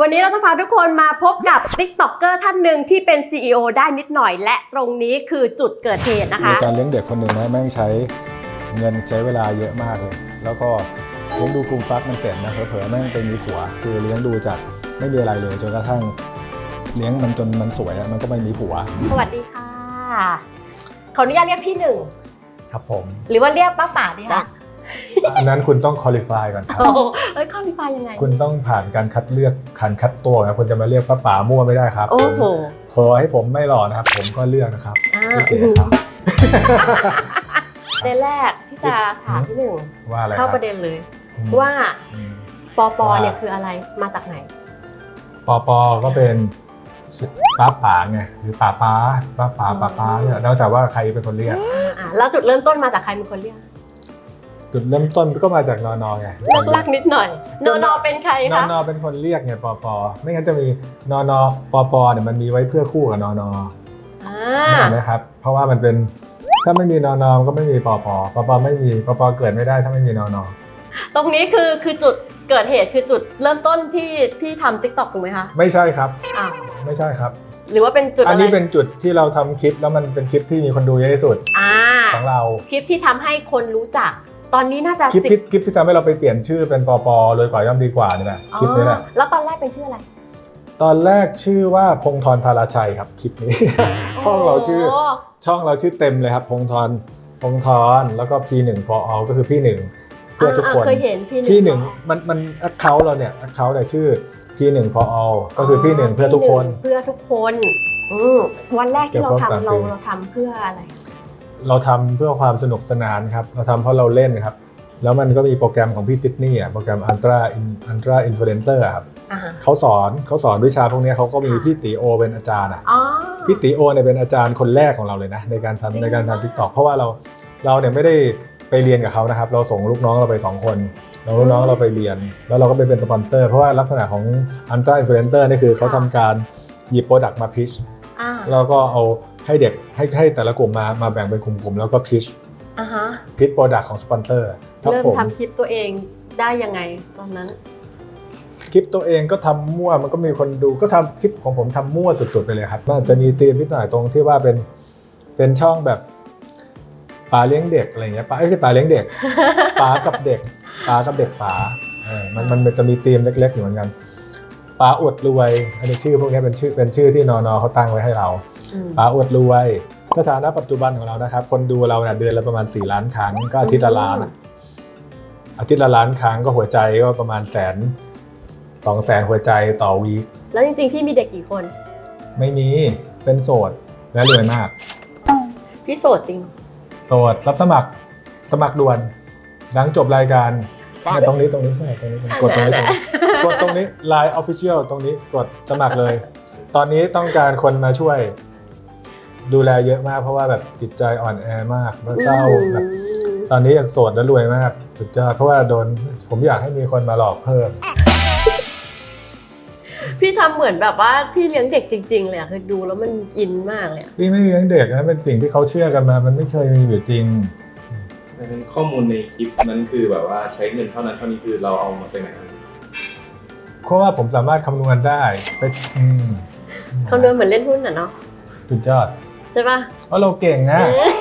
วันนี้เราจะพาทุกคนมาพบกับ t ิ k t o k เกอร์ท่านหนึ่งที่เป็น CEO ได้นิดหน่อย และตรงนี้คือจุดเกิดเหตุนะมีคะ การเลี้ยงเด็กคนหนึ่งนะแม่งใช้เงินใช้เวลาเยอะมากเลย แล้วก็เลี้ยงดูกลุ่มฟักมันเสร็จนะเผลอๆแม่งไปมีผัว คือเลี้ยงดูจากไม่มีอะไรเลยจนกระทั่งเลี้ยงมันจนมันสวยอะมันก็ไม่มีผัว สวัสดีค่ะ ขออนุญาตเรียกพี่หนึ่ง ครับผม หรือว่าเรียกป้าป๋าดีคะ อันนั้นคุณต้องคุริฟายก่อนครับโอ้โหเอ้ยข้อรีไฟยังไง คุณต้องผ่านการคัดเลือกการคัดตัวนะคุณจะมาเรียกป้าป๋ามั่วไม่ได้ครับ โอ้โหขอให้ผมไม่หล่อนะครับ ผมก็เลือกนะครับอ่าพี่เก๋ครับประเด็นแรกที่จะถามพี่หนึ่งว่าอะไรคเข้ารับประเด็นเลยอืมว่าอืมปอปอว่าเนี่ยคืออะไรมาจากไหนปอปอก็เป็นป้าป๋าไงหรือป้าป้าป้าป๋าป้าป้าเนี่ยแล้วแต่ว่าใครเป็นคนเรียกอ่าแล้วจุดเริ่มต้นมาจากใครเป็นคนเรียก จุดเริ่มต้นก็มาจากนอนอไงเลิกลักนิดหน่อย นอนอเป็นใครนอคะนอเป็นคนเรียกไงปอปอไม่งั้นจะมีนอนอปอปอเนี่ยมันมีไว้เพื่อคู่กับนอนออ่าเห็นะครับ เพราะว่ามันเป็นถ้าไม่มีนอนอมันก็ไม่มีปอปอปอปอไม่มีปอปอเกิดไม่ได้ถ้าไม่มีนอนอตรงนี้คือคือจุดเกิดเหตุคือจุดเริ่มต้นที่พี่ทำทิกตอกถูกไหมคะไม่ใช่ครับ อ้าวไม่ใช่ครับ หรือว่าเป็นจุดอันอะไรนี้เป็นจุดที่เราทำคลิปแล้วมันเป็นคลิปที่มีคนดูเยอะที่สุดอ่าของเรา คลิปที่ทำให้คนรู้จัก ตอนนี้น่าจะคลิปสิที่บคลิปที่ทำให้เราไปเปลี่ยนชื่อเป็นปอปอโดยกว่าย่อมดีกว่านี่แหละคลิปนี้แหละอ๋อแล้วตอนแรกเป็นชื่ออะไร ตอนแรกชื่อว่าพงธรธาราชัยครับคลิปนี้ ช่องเราชื่อโช่องเราชื่อเต็มเลยครับ พงธรพงธรแล้วก็ P1 for all ก็คือพี่หนึ่งเพื่อทุกคนาเคยเห็นพี่หนึ่งพี่หนึ่งมันมันแอคเคาท์เราเนี่ยแอคเคาท์เนี่ยชื่อ P1 for all ก็คือพี่หนึ่งเพื่อทุกคนพี่หงเพื่อทุกคนอืมวันแรกที่เราเกี่ยวกับทำเราการเพลงเราทำเพื่ออะไร เราทำเพื่อความสนุกสนานครับ เราทำเพราะเราเล่นครับ แล้วมันก็มีโปรแกรมของพี่ซิดนีย์อะโปรแกรม Ultra Ultra Influencer อะครับอ่าเขาสอนเขาสอนวิชาพวกเนี้ยเขาก็มีค่ะพี่ตีโอเป็นอาจารย์อะอ๋อพี่ตีโอเนี่ยเป็นอาจารย์คนแรกของเราเลยนะในการจริงทำในการทำทิกตอกเพราะว่าเราเราเนี่ยไม่ได้ไปเรียนกับเขานะครับ เราส่งลูกน้องเราไปสองคนเราลูกน้องเราไปเรียน แล้วเราก็ไปเป็นสปอนเซอร์เพราะว่าลักษณะของ Ultra Influencer นี่คือเขาทำการหยิบโปรดักต์มาพิชอ่าแล้วก็เอา ให้เด็กให้ให้แต่ละกลุ่มมามาแบ่งเป็นกลุ่มๆแล้วก็พิชอ่าฮะพิชโปรดักต์ของสปอนเซอร์ครับเริ่มผมทำคลิปตัวเองได้ยังไงตอนนั้น คลิปตัวเองก็ทำมั่วมันก็มีคนดูก็ทำคลิปของผมทำมั่วสุดๆไปเลยครับมันจะมีธีมนิดหน่อยตรงที่ว่าเป็นเป็นช่องแบบป่าเลี้ยงเด็กอะไรเงี้ยป่าไม่ใช่ป่าเลี้ยงเด็กป่ากับเด็กป่ากับเด็กป่าเออมันมันจะมีธีมเล็กๆอยู่เหมือนกันป่าอวดรวยอันนี้ชื่อพวกนี้เป็นชื่อเป็นชื่อที่นอนอเขาตั้งไว้ให้เราอืม ป่าอวดรวยสถานะปัจจุบันของเรานะครับ คนดูเราเนี่ยเดือนละประมาณ 4 ล้านครั้งก็อาทิตย์ละล้านอะอาทิตย์ละล้านครั้งก็หัวใจก็ประมาณแสนสองแสนหัวใจต่อวีคแล้วจริงๆพี่มีเด็กกี่คน ไม่มีเป็นโสดและรวยมาก พี่โสดจริง โสดรับสมัครสมัครด่วนหลังจบรายการเนี่ยตรงนี้ตรงนี้ใช่ตรงนี้กดตรงนี้ตรงนี้กดตรงนี้ Line Official ตรงนี้กดสมัครเลย ตอนนี้ต้องการคนมาช่วย ดูแลเยอะมากเพราะว่าแบบจิตใจอ่อนแอมากแล้วเศร้าแบบอืมตอนนี้อยากโสดและรวยมากสุดยอดเพราะว่าโดนผมอยากให้มีคนมาหลอกเพิ่ม พี่ทำเหมือนแบบว่าพี่เลี้ยงเด็กจริง ๆ เลยอะคือดูแล้วมันอินมากเลยอะนี่ไม่มีเลี้ยงเด็กนะเป็นสิ่งที่เขาเชื่อกันมา มันไม่เคยมีอยู่จริง ดังนั้นข้อมูลในคลิปนั้นคือแบบว่าใช้เงินเท่านั้นเท่านี้คือเราเอามาจากไหนเพราะว่าผมสามารถคำนวณได้ไปอืมคำนวณเหมือนเล่นหุ้นอะเนาะ สุดยอด ใช่ปะเพราะเราเก่งนะเอ๊ะ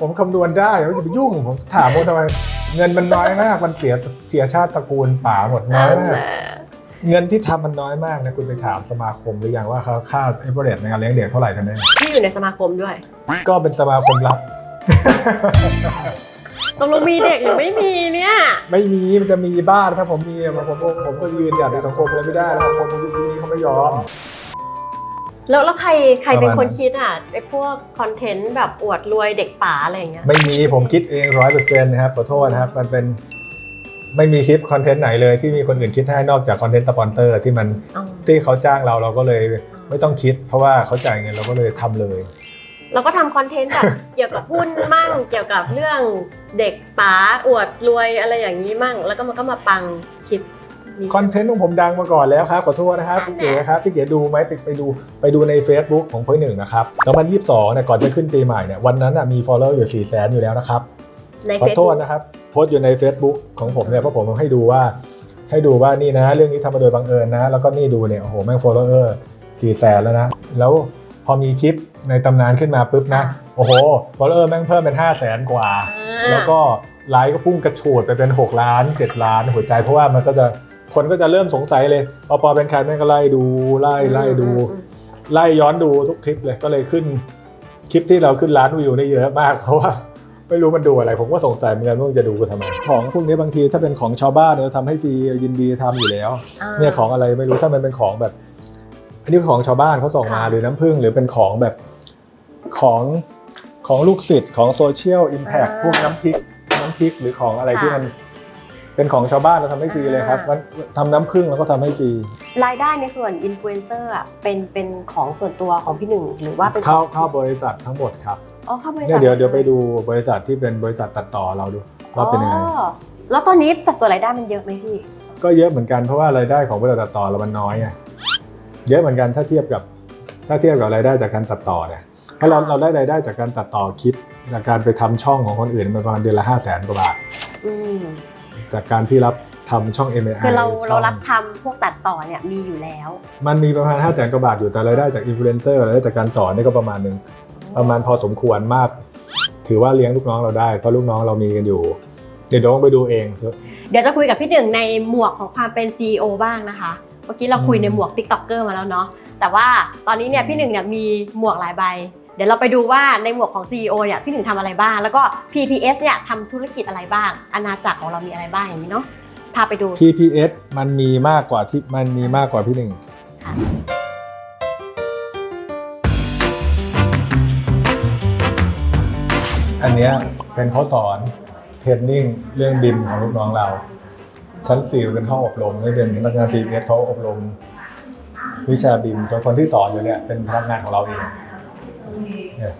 ผมคำนวณได้ไม่จะไปยุ่งผมถามว่าทำไมเงินมันน้อยมากมันเสียเสียชาติตระกูลป่าหมดน้อยมากเงินที่ทำมันน้อยมากนะคุณไปถามสมาคมหรือยังว่าเขาค่าเอเวอเรในการเลี้ยงเด็กเท่าไหร่กันแน่พี่อยู่ในสมาคมด้วย ก็เป็นสมาคมลับตกลงมีเด็กหรือไม่มีเนี่ย ไม่มีมันจะมีบ้านถ้าผมมีผมผมผมผมก็ยืนหยัดในสังคมอะไรไม่ได้แล้วสังคมยุคนี้เขาไม่ยอม แล้วแล้วใครใครเป็นประมาณคนคิดอะไอ้พวกคอนเทนต์แบบอวดรวยเด็กป๋าอะไรอย่างเงี้ยไม่มีผมคิดเองร้อยเปอร์เซ็นต์นะครับขอโทษนะครับมันเป็นไม่มีคลิปคอนเทนต์ไหนเลยที่มีคนอื่นคิดให้นอกจากคอนเทนต์สปอนเซอร์ที่มันอ๋อที่เขาจ้างเราเราก็เลยไม่ต้องคิด เพราะว่าเขาจ่ายเงินเราก็เลยทำเลยเราก็ทำคอนเทนต์แบบเกี่ยวกับหุ้นมั่ง เกี่ยวกับเรื่องเด็กป๋าอวดรวยอะไรอย่างนี้มั่ง แล้วก็มันก็มาปังคลิป นี้คอนเทนต์ของผมดังมาก่อนแล้วครับขอโทษนะครับพี่เก๋ครับพี่เก๋ดูไหมไปไปดูไปดูใน Facebook ของพ่อยหนึ่งนะครับ2022เนี่ยก่อนจะขึ้นปีใหม่เนี่ยวันนั้นน่ะมี follower อยู่4 0 0 0 0 0อยู่แล้วนะครับในขอเฟซโทบุ๊ษกนะครับโพสต์อยู่ใน Facebook ของผมเนี่ยเพราะผมให้ดูว่า ให้ดูว่านี่นะ เรื่องนี้ทำมาโดยบังเอิญนะ แล้วก็นี่ดูเนี่ยโอ้โหแม่ง follower สี่แสนแล้วนะ แล้วพอมีคลิปในตำนานขึ้นมาปุ๊บนะ โอ้โห follower แม่งเพิ่มเป็น 5 0 0แสนกว่า แล้วก็ไลค์ก็พุ่งกระฉูดไปเป็น 6 ล้าน 7 ล้านหัวใจเพราะว่ามันก็จะ คนก็จะเริ่มสงสัยเลยพอปอเป็นใครแม่งก็ไล่ดูไล่ไล่ดู ไล่ย้อนดูทุกคลิปเลยก็เลยขึ้นคลิปที่เราขึ้นล้านวิวได้เยอะมากเพราะว่าไม่รู้มันดูอะไร ผมก็สงสัยเหมือนกันว่ามันจะดูกันทำไม ของพวกนี้บางทีถ้าเป็นของชาวบ้านเนี่ยเราทำให้ฟรียินดีทำอยู่แล้วาเนี่ยของอะไรไม่รู้ถ้ามันเป็นของแบบ อันนี้ของชาวบ้านเขาส่งมาค่ะหรือน้ำผึ้งหรือเป็นของแบบของของลูกศิษย์ของโซเชียลอิมแพคพวกน้ำพริกน้ำพริกหรือของอะไรที่มัน เป็นของชาวบ้านเราทำให้ฟรีเลยครับมันทำน้ำผึ้งเราก็ทำให้ฟรีรายได้ในส่วนอินฟลูเอนเซอร์อะเป็นเป็นของส่วนตัวของพี่หนึ่งหรือว่าเป็นเข้าเข้าบริษัททั้งหมดครับอ๋อเข้าบริษัเนี่ยทเดี๋ยวเดี๋ยวไปดูบริษัทที่เป็นบริษัทตัดต่อเราดูว่าเป็นยังไง อ๋อแล้วตอนนี้สัดส่วนรายได้มันเยอะไหมพี่ ก็เยอะเหมือนกันเพราะว่ารายได้ของบริษัทตัดต่อเรามันน้อยไงเยอะเหมือนกันถ้าเทียบกับถ้าเทียบกับรายได้จากการตัดต่อเนี่ยเพราะเราเราได้รายได้จากการตัดต่อคลิปจากการไปทำช่องของคนอื่นมันประมาณเดือนละ5 0 0แสนกว่าบาท อืม จากการที่รับทำช่อง M A I คือเราช่เราองรับทำพวกตัดต่อเนี่ยมีอยู่แล้ว มันมีประมาณ 5 0 0แสนกว่าบาทอยู่แต่รายได้จากอินฟลูเอนเซอร์รายได้จากการสอนนี่ก็ประมาณหนึ่งประมาณพอสมควรมาก ถือว่าเลี้ยงลูกน้องเราได้เพราะลูกน้องเรามีกันอยู่ เดี๋ยวต้องไปดูเอง เดี๋ยวจะคุยกับพี่หนึ่งในหมวกของความเป็น CEO บ้างนะคะ เมื่อกี้เราคุยในหมวก TikToker มาแล้วเนาะแต่ว่าตอนนี้เนี่ยพี่หนึ่งเนี่ยมีหมวกหลายใบเดี๋ยวเราไปดูว่าในหมวกของ CEO เนี่ยพี่หนึ่งทำอะไรบ้าง แล้วก็ PPS เนี่ยทำธุรกิจอะไรบ้าง อาณาจักรของเรามีอะไรบ้างอย่างนี้เนาะพาไปดู PPS มันมีมากกว่าที่มันมีมากกว่าพี่หนึ่งค่ะอันเนี้ยเป็นเขาสอนเทรนนิ่งเรื่องบิมของลูกน้องเรา ชั้นสี่เป็นห้องอบรมนี่เป็นพนักงาน PPS เขาอบรม วิชาบิมตัวคนที่สอนอยู่เนี่ยเป็นพนักงานของเราเอง เนี่ย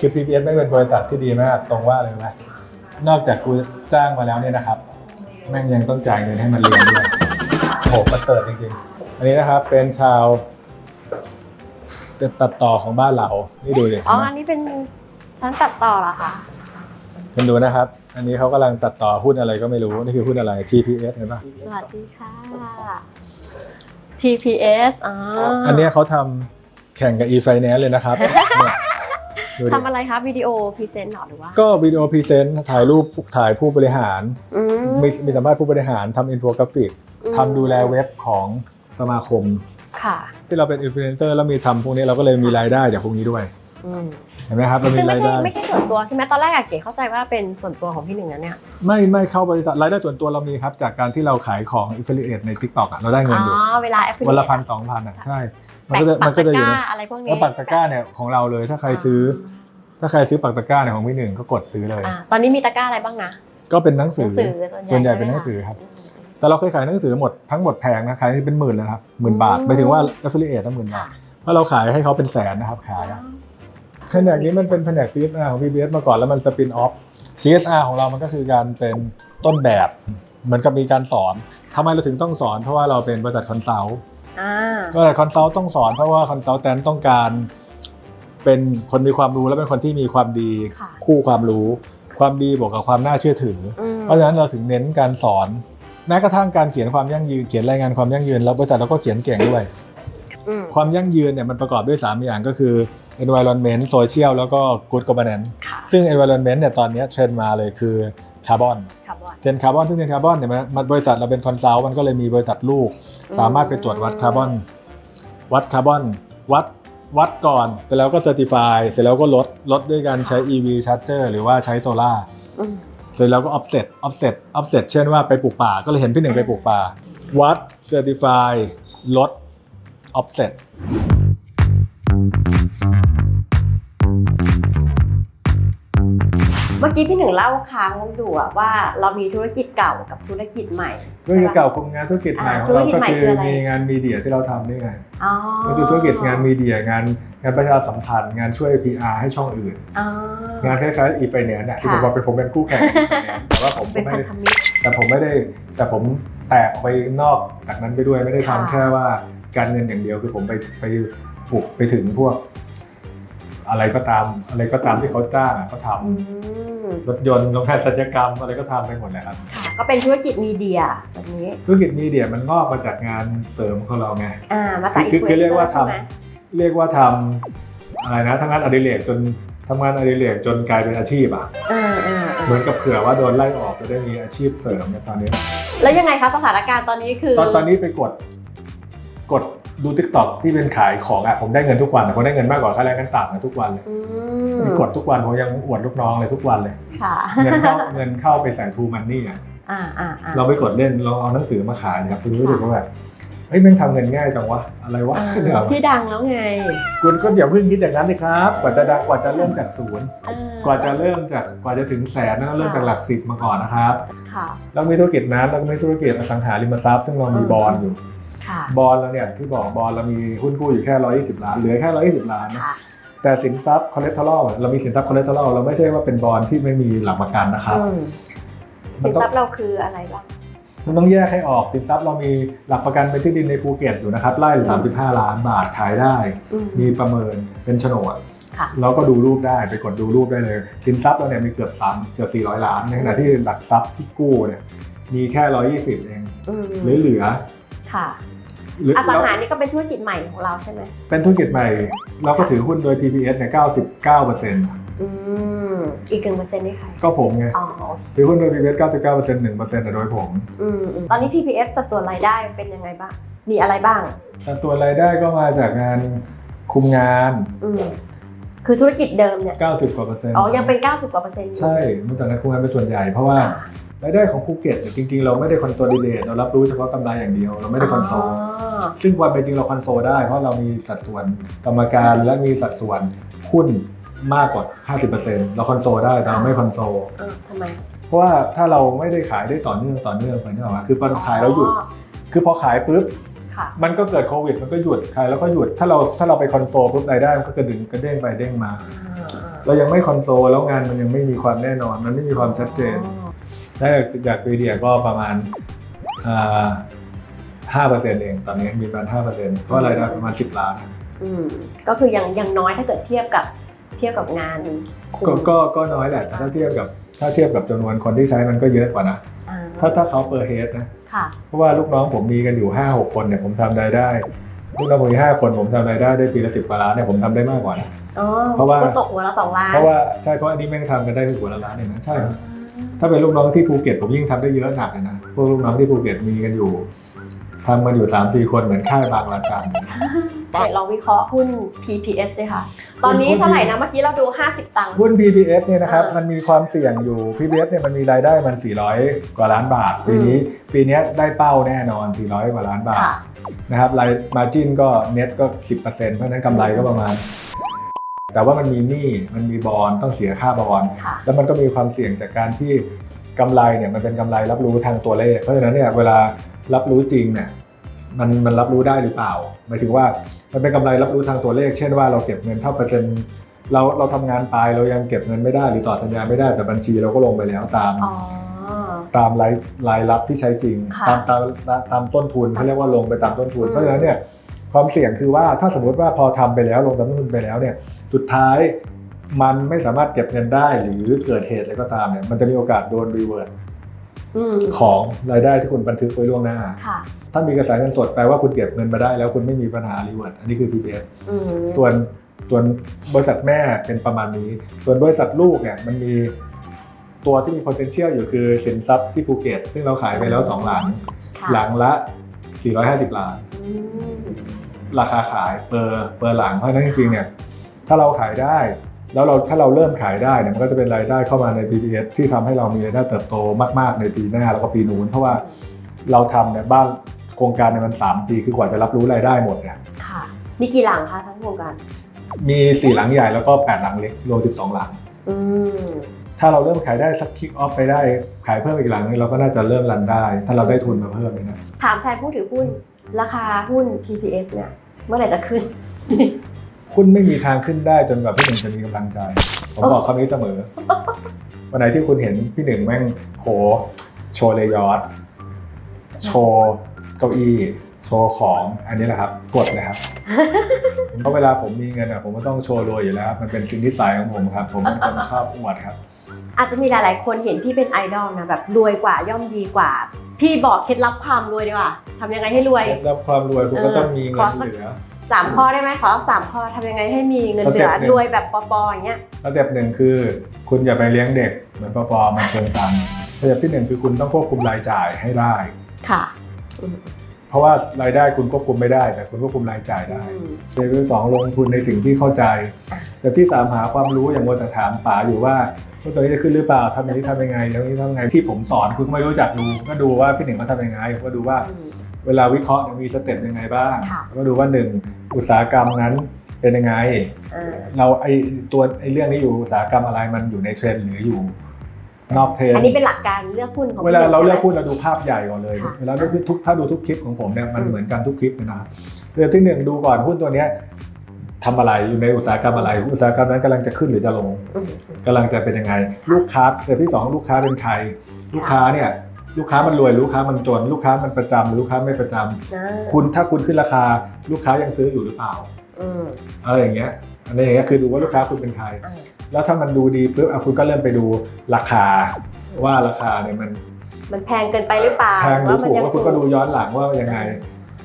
คือ PPS ไม่เป็นบริษัทที่ดีมากตรงว่าเลยไหมนอกจากกูจ้างมาแล้วเนี่ยนะครับ แม่งยังต้องจ่ายเงินให้มันเรียนด้วยโหประเสริฐจริงๆ อันนี้นะครับเป็นชาวตัดต่อของบ้านเรา นี่ดูดิอ๋อ อันนี้เป็นชั้นตัดต่อเหรอคะคุณดูนะครับ อันนี้เขากำลังตัดต่อหุ้นอะไรก็ไม่รู้ นี่คือหุ้นอะไร TPS เห็นปะสวัสดีค่ะ TPS อ๋ออัอันเนี้ยเขาทำแข่งกับ e-finance เลยนะครับ เนี่ยดูดิทำอะไรคะวิดีโอพรีเซนต์หรอหรือว่าก็วิดีโอพรีเซนต์ถ่ายรูปถ่ายผู้บริหาร อืมมีมีสัมภาษณ์ผู้บริหารทำอินโฟกราฟิกทำดูแลเว็บของสมาคม ค่ะ ที่เราเป็นอินฟลูเอนเซอร์แล้วมีทำพวกนี้เราก็เลยมีรายได้จากพวกนี้ด้วยอืม เห็นไหมครับเรามีซึ่งไม่รายใช่ได้ไม่ใช่ส่วนตัวใช่ไหมตอนแรกอะเก๋เข้าใจว่าเป็นส่วนตัวของพี่หนึ่งนะเนี่ยไม่ไม่เข้าบริษัทรายได้ส่วนตัวเรามีครับ จากการที่เราขายของ affiliate ใน TikTok อะเราได้เงิอ๋นอยู่อเวลาแอปพลิเควันชัละพันสองพันอะใช่ มันก็จะมันก็จะอยู่ปัในตะกร้าอะไรพวกนี้แล้วปักตะกร้าเนี่ยของเราเลยถ้าใครซื้อ ถ้าใครซื้อปักตะกร้าเนี่ยของพี่หนึ่งก็กดซื้อเลย อ่าตอนนี้มีตะกร้าอะไรบ้างนะก็เป็นหนังหสืนัองสือ ส่วนใหญ่เป็นหนังสือครับ แต่เราเคยขายหนังสือหมดทั้งหมดแพงนะขายที่เป็นหมื่นเลยนะครับหมื่นบาทไปถึงว่า affiliate ตั้งหมื่นบาค่ะทเพราะเราขายให้เขาเป็นแสนนะครับขายอะ แผนกนี้มันเป็นแผนก CSR ของ PBS มาก่อนแล้วมันสปินออฟ CSR ของเรามันก็คือการเป็นต้นแบบเหมือนกับมีการสอนทำไมเราถึงต้องสอนเพราะว่าเราเป็นบริษัทคอนซัลท์อ่าก็คอนซัลท์ต้องสอนเพราะว่าคอนซัลแทนต้องการเป็นคนมีความรู้และเป็นคนที่มีความดีค่ะคู่ความรู้ ความดีบวกกับความน่าเชื่อถือ อืมเพราะฉะนั้นเราถึงเน้นการสอนแม้กระทั่งการเขียนความยั่งยืนเขียนรายงานความยั่งยืนแล้วบริษัทเราก็เขียนเก่งด้วย อืมความยั่งยืนเนี่ยมันประกอบด้วย3อย่างก็คือ environment social แล้วก็ good governance ค่ะซึ่ง environment เนี่ยตอนนี้เทรนด์มาเลยคือคาร์บอนครับว่าเทรนคาร์บอนซึ่งเทรนคาร์บอนเนี่ยมันมันบริษัทเราเป็นคอนซัลท์มันก็เลยมีบริษัทลูก สามารถไปตรวจวัดคาร์บอน วัดคาร์บอน วัดวัดก่อน เสร็จแล้วก็เซอร์ติฟายเสร็จแล้วก็ลดลดด้วยการใช้ EV charger หรือว่าใช้โซล่าอืมเสร็จแล้วก็ offset offset offset เช่นว่าไปปลูกป่าก็เลยเห็นพี่หนึ่งไปปลูกป่า วัด certify ลด offset เมื่อกี้พี่หนึ่งเล่าค้างอยู่อะว่าเรามีธุรกิจเก่ากับธุรกิจใหม่ธุรกิจเก่าคุมงานธุรกิจใหม่ของเราอ่าธุรกิจก็ใหม่คือคืออะไรมีงานมีเดียที่เราทำนี่ไงอ๋อก็คือธุรกิจงานมีเดียงานงานประชาสัมพันธ์งานช่วย PR ให้ช่องอื่นอ๋องานคล้ายๆ e-finance เนี่ยที่ผมค่ะบอกเป็นผมเป็นคู่แข่ง e-finance แต่ว่าผมก็เป็นไม่พันได้ธมิตรแต่ผมไม่ได้แต่ผมแตกออกไปนอกจากนั้นไปด้วยไม่ได้ทำค่ะแค่ว่าการเงินอย่างเดียวคือผมไปไปบุกไปถึงพวก อะไรก็ตาม อะไรก็ตามที่เขาจ้างอะเขาทอืมำรถยนต์โรงงานศัลยกรรมอะไรก็ทำไปหมดเลยครับค่ะก็เป็นธุรกิจมีเดียแบบนี้ ธุรกิจมีเดียมันงอกมาจากงานเสริมของเราไงอ่ามาจากคือคือเรียกว่าใช่ไหมทำเรียกว่าทำอะไรนะทำงานอดิเรกจนทำงานอดิเรกจนกลายเป็นอาชีพอะอ่าอ่าเหมือนกับเผื่อว่าโดนไล่ออกจะได้มีอาชีพเสริมในตอนนี้ แล้วยังไงคะสถานการณ์ตอนนี้คือ ตอนตอนนี้ไปกดกด ดูทิกตอกที่เป็นขายของอะผมได้เงินทุกวันแต่ผมได้เงินมากกว่าค่าแรงขั้นต่ำนะทุกวันเลยอืมมีกดทุกวันผมยังอวดลูกน้องเลยทุกวันเลยค่ะเงินเข้าเงินเข้าไปใส่ทูมันนี่อะอ่าอ่าอ่าเราไปกดเล่นเราเอาหนังสือมาขายเนี่ยคุณรู้สึกว่าแบบเฮ้ยแม่งทำเงินง่ายจังวะอะไรวะอ่าเนี่ยที่ดังแล้วไง คุณก็อย่าเพิ่งคิดอย่างนั้นเลยครับ กว่าจะดังกว่าจะเริ่มจากศูนย์อ่ากว่าจะเริ่มจากกว่าจะถึงแสนนั่นเริ่มจากหลักสิบมาก่อนนะครับค่ะแล้วมีธุรกิจนั้นแล้วก็มีธุรกิจอสังหาริมทรัพย์ซึ่งเรามีอืมบอลอยู่ค่ะ บอลเราเนี่ยที่บอกบอลเรามีหุ้นกู้อยู่แค่ 120 ล้านเหลือแค่ 120 ล้านนะค่ะแต่สินทรัพย์คอเลสเตอรอลเรามีสินทรัพย์คอเลสเตอรอลเราไม่ใช่ว่าเป็นบอลที่ไม่มีหลักประกันนะครับอืมมัสินนต้องทรัพย์เราคืออะไรบ้างมันต้องแยกให้ออกสินทรัพย์เรามีหลักประกันเป็นที่ดินในภูเก็ตอยู่นะครับไร่ละ35ล้านบาทขายได้อืมมีประเมินเป็นโฉนดค่ะเราก็ดูรูปได้ไปกดดูรูปได้เลยสินทรัพย์เราเนี่ยมีเกือบสามเกือบ400ล้านในขณะที่หลักทรัพย์ที่กู้เนี่ยมีแค่120เองอืมเหลือเหลือค่ะหรื ออสังหานี่ก็เป็นธุรกิจใหม่ของเราใช่ไหมเป็นธุรกิจใหม่ เราก็ถือหุ้นโดย PPS เนี่ย99เปอร์เซ็นต์อืมอีกหนึ่งเปอร์เซ็นต์นี่ใครก็ผมไงอ๋อโอเคถือหุ้นโดย PPS 99เปอร์เซ็นต์1เปอร์เซ็นต์โดยผมอืมอืมตอนนี้ PPS สัดส่วนรายได้เป็นยังไงบ้าง มีอะไรบ้างแต่ตัวรายได้ก็มาจากงานคุมงานอืมคือธุรกิจเดิมเนี่ย90กว่าเปอร์เซ็นต์อ๋อ ยังเป็น 90กว่าเปอร์เซ็นต์อยู่ใช่มาจากงานคุมงานเป็นส่วนใหญ่เพราะว่าค่ะรายได้ของภูเก็ตเนี่ยจริงๆ เราไม่ได้คอนโซลเดตเรารับรู้เฉพาะกำไรอย่างเดียว เราไม่ได้คอนโซลอ ซึ่งความเป็นจริงเราคอนโซลได้ เพราะเรามีสัดส่วนกรรมการและมีสัดส่วนหุ้นมากกว่า 50%เราคอนโซลได้แต่เราไม่คอนโซลเออทำไมเพราะว่าถ้าเราไม่ได้ขายได้ต่อเนื่องต่อเนื่องไปนี่หรอกคือพอขายแล้วหยุดอ๋อคือพอขายปุ๊บค่ะมันก็เกิดโควิด มันก็หยุดขายแล้วก็หยุดถ้าเราถ้าเราไปคอนโทรลปุ๊บรายได้มันก็กระดึงกระเด้งไปเด้งมาอ่าอ่าเรายังไม่คอนโทรลแล้วงานมันยังไม่มีความแน่นอน มันไม่มีความชัดเจนอ๋อได้จากวีเดียก็ประมาณ ห้าเปอร์เซ็นต์เองตอนนี้มีประมาณห้าเปอร์เซ็นต์เพราะรายได้ประมาณสิบล้านอืมก็คือยังยังน้อยถ้าเกิดเทียบกับเทียบกับงานคุมก็ก็ก็น้อยแหละแต่ถ้าเทียบกับถ้าเทียบกับจำนวนคนที่ใช้มันก็เยอะกว่านะอ่าถ้าถ้าเขาเปอร์เฮดนะ ค่ะ เพราะว่าลูกน้องผมมีกันอยู่ห้าหกคนเนี่ยผมทำรายได้ลูกน้องผมมีห้าคนผมทำรายได้ได้ปีละสิบกว่าล้านเนี่ยผมทำได้มากกว่านะ อ๋อเพราะว่า ก็ตกหัวละสองล้านเพราะว่าใช่เพราะอันนี้แม่งทำกันได้ถึงหัวละล้านเองนะใช่ครับถ้าเป็นลูกน้องที่ภูเก็ตผมยิ่งทำได้เยอะหนักเลยนะพวกลูกน้องที่ภูเก็ตมีกันอยู่ ทำกันอยู่สามสี่คนเหมือนค่ายบางระจัน เดี๋ยวเราวิเคราะห์หุ้น PPS เลยค่ะ ตอนนี้หุ้น เท่าไหร่นะเมื่อกี้เราดู 50 ตังค์ หุ้น PPS เนี่ยนะครับเออมันมีความเสี่ยงอยู่ PPS เนี่ยมันมีรายได้มัน 400 กว่าล้านบาท ปีนี้ ปีเนี้ยได้เป้าแน่นอน 400 กว่าล้านบาทค่ะ นะครับรายมาจินก็เน็ตก็ 10%เพราะฉะนั้นกำไรก็ประมาณ แต่ว่ามันมีหนี้มันมีบอลต้องเสียค่าบอล ค่ะ แล้วมันก็มีความเสี่ยงจากการที่กำไรเนี่ยมันเป็นกำไรรับรู้ทางตัวเลข เพราะฉะนั้นเนี่ยเวลา รับรู้จริงเนี่ยมันมันรับรู้ได้หรือเปล่าหมายถึงว่ามันเป็นกำไรรับรู้ทางตัวเลข เช่นว่าเราเก็บเงินเท่าเปอร์เซ็นต์เราเราทำงานไปเรายังเก็บเงินไม่ได้หรือต่อสัญญาไม่ได้แต่บัญชีเราก็ลงไปแล้วตามอ๋อ ตามรายรายรับที่ใช้จริง ค่ะตามตามตามตามต้นทุนเขาเรียกว่าลงไปตามต้นทุนอืม เพราะฉะนั้นเนี่ยความเสี่ยงคือว่าถ้าสมมติว่าพอทำไปแล้วลงตามต้นทุนไปแล้วเนี่ยสุดท้ายมันไม่สามารถเก็บเงินได้หรือเกิดเหตุอะไรก็ตามเนี่ยมันจะมีโอกาสโดนรีเวิร์สอืม ของรายได้ที่คุณบันทึกไว้ล่วงหน้าค่ะถ้ามีกระแสเงินสดแปลว่าคุณเก็บเงินมาได้แล้วคุณไม่มีปัญหารีเวิร์สอันนี้คือ PPS อืมส่วนส่วนบริษัทแม่เป็นประมาณนี้ ส่วนบริษัทลูกเนี่ยมันมีตัวที่มี potential อยู่คือสินทรัพย์ที่ภูเก็ต ซึ่งเราขายไปแล้วสองหลังค่ะหลังละ 450 ล้านอืมราคาขายเปอร์เปอร์หลังเพราะฉะนั้นจริงๆเนี่ยถ้าเราขายได้ แล้วเราถ้าเราเริ่มขายได้เนี่ยมันก็จะเป็นรายได้เข้ามาใน PPS ที่ทำให้เรามีรายได้เติบโตมากๆในปีหน้าแล้วก็ปีนู้นเพราะว่าเราทำเนี่ยบ้านโครงการในยมัน 3 ปีคือกว่าจะรับรู้รายได้หมดเนี่ยค่ะมีกี่หลังคะทั้งโครงการมี 4 หลังใหญ่แล้วก็ 8 หลังเล็กรวม12 หลังอืมถ้าเราเริ่มขายได้สักคิกออฟไปได้ขายเพิ่มอีกหลังนึงเราก็น่าจะเริ่มรันได้ ถ้าเราได้ทุนมาเพิ่มเนี่ยนะถามแทนผู้ถือหุ้นราคาหุ้น PPS เนี่ยเมื่อไหร่จะขึ้น หุ้นไม่มีทางขึ้นได้จนแบบพี่หนึ่งจะมีกำลังใจ ผมบอกคำนี้เสมอ วันไหนที่คุณเห็นพี่หนึ่งแม่งโหโชว์เลยอร์ดโชว์เก้าอี้โชว์ของอันนี้แหละครับกดเลยครับ เพราะเวลาผมมีเงินอะผมก็ต้องโชว์รวยอยู่แล้วครับมันเป็นสิ่งที่สายของผมครับ ผมเป็นคนชอบอวดครับ อาจจะมีหลาย ๆ คนเห็นพี่เป็นไอดอลนะแบบรวยกว่าย่อมดีกว่า พี่บอกเคล็ดลับความรวยดีกว่าทำยังไงให้รวยเคล็ดลับความรวยคุณก็ต้องมีเงิขอนสักเหลือ สามข้อได้ไหมขอสามข้อทำยังไงให้มีเงินเหลือสเต็ปหนึ่งรวยแบบปอๆอย่างเงี้ยสเต็ปหนึ่งคือ คุณอย่าไปเลี้ยงเด็กเหมือนปอปอมันเกินตังค์สเต็ปที่หนึ่งคือคุณต้องควบคุมรายจ่ายให้ได้ ค่ะ เพราะว่ารายได้คุณควบคุมไม่ได้ แต่คุณควบคุมรายจ่ายได้อืมสเต็ปที่สองลงทุนในสิ่งที่เข้าใจสเต็ปที่สามหาความรู้อย่างมัวแต่ถามป๋าอยู่ว่าว่าตัวนี้จะขึ้นหรือเปล่าทำอย่างนี้ทำยังไงทำอย่างนี้ทำยังไงที่ผมสอนคุณก็ไม่รู้จักดู ก็ดูว่าพี่หนึ่งเขาทำยังไงก็ดูว่าอืม เวลาวิเคราะห์เนี่ยมีสเต็ปยังไงบ้างค่ะ ก็ดูว่าหนึ่งอุตสาหกรรมนั้นเป็นยังไงอ่าเราไอตัวไอเรื่องนี้อยู่อุตสาหกรรมอะไรมันอยู่ในเทรนด์หรืออยู่ นอกเทรนด์ อันนี้เป็นหลักการเลือกหุ้นของ เวลาเราเลือกใช่ไหมหุ้นเราดูภาพใหญ่ก่อนเลยค่ะเวลาเราดูทุกถ้าดูทุกคลิปของผมเนี่ยมันอืม เหมือนกันทุกคลิปเลยนะครับเรื่องที่หนึ่งดูก่อนหุ้นตัวเนี้ยทำอะไรอยู่ในอุตสาหกรรมอะไร อุตสาหกรรมนั้นกำลังจะขึ้นหรือจะลงอืม กำลังจะเป็นยังไง ลูกค้าเรื่องที่สองลูกค้าเป็นใคร ลูกค้าเนี่ย ลูกค้ามันรวยลูกค้ามันจน ลูกค้ามันประจำหรือลูกค้าไม่ประจำอ่าคุณถ้าคุณขึ้นราคาลูกค้ายังซื้ออยู่หรือเปล่าอืมอะไรอย่างเงี้ยอันนี้อย่างเงี้ยคือดูว่าลูกค้าคุณเป็นใคร อ่าแล้วถ้ามันดูดีปุ๊บอะคุณก็เริ่มไปดูราคา ว่าราคาเนี่ยมันมันแพงเกินไปหรือเปล่าแพงหรือถูกยัแล้วคุณก็ดูย้อนหลังว่ายังไง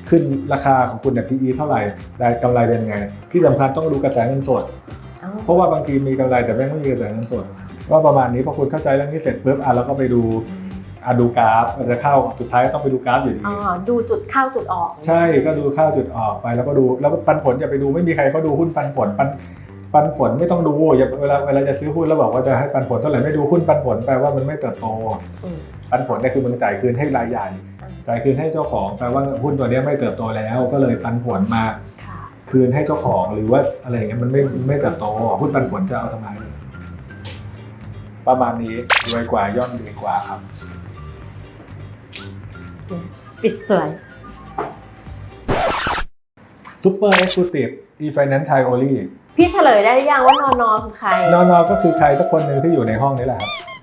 ขึ้นราคาของคุณเนี่ย PE เท่าไหร่ได้กำไรเป็นยังไง ที่สำคัญต้องดูกระแสเงินสดอ๋อเพราะว่าบางทีมีกำไรแต่แม่งไม่มีกระแสเงินสดว่าประมาณนี้พอคุณเข้าใจเรื่องนี้เสร็จปุ๊บอะเราก็ไปดู อะดูกราฟมันจะเข้าสุดท้ายก็ต้องไปดูกราฟอยู่ดีอ๋อดูจุดเข้าจุดออกใช่ก็ดูเข้าจุดออกไปแล้วก็ดูแล้วปันผลอย่าไปดูไม่มีใครเขาดูหุ้นปันผลปันปันผลไม่ต้องดูอย่าเวลาเวลาจะซื้อหุ้นแล้วบอกว่าจะให้ปันผลเท่าไหร่ไม่ดูหุ้นปันผลแปลว่ามันไม่เติบโตอืมปันผลเนี่ยคือมันจ่ายคืนให้รายใหญ่จ่ายคืนให้เจ้าของแปลว่าหุ้นตัวเนี้ยไม่เติบโตแล้ว ก็เลยปันผลมาค่ะคืนให้เจ้าของหรือว่าอะไรอย่างเงี้ยมันไม่ไม่เติบโตหุ้นปันผลจะเอาทำไมประมาณนี้รวยกว่าย่อมดีกว่าครับ ปิดสวยซูเปอร์เอ็กซ์คลูซีฟอีไฟแนนซ์ไทโอลี่พี่เฉลยได้หรือยังว่านอนอคือใคร นอนอก็คือใครสักคนหนึ่งที่อยู่ในห้องนี้แหละครับ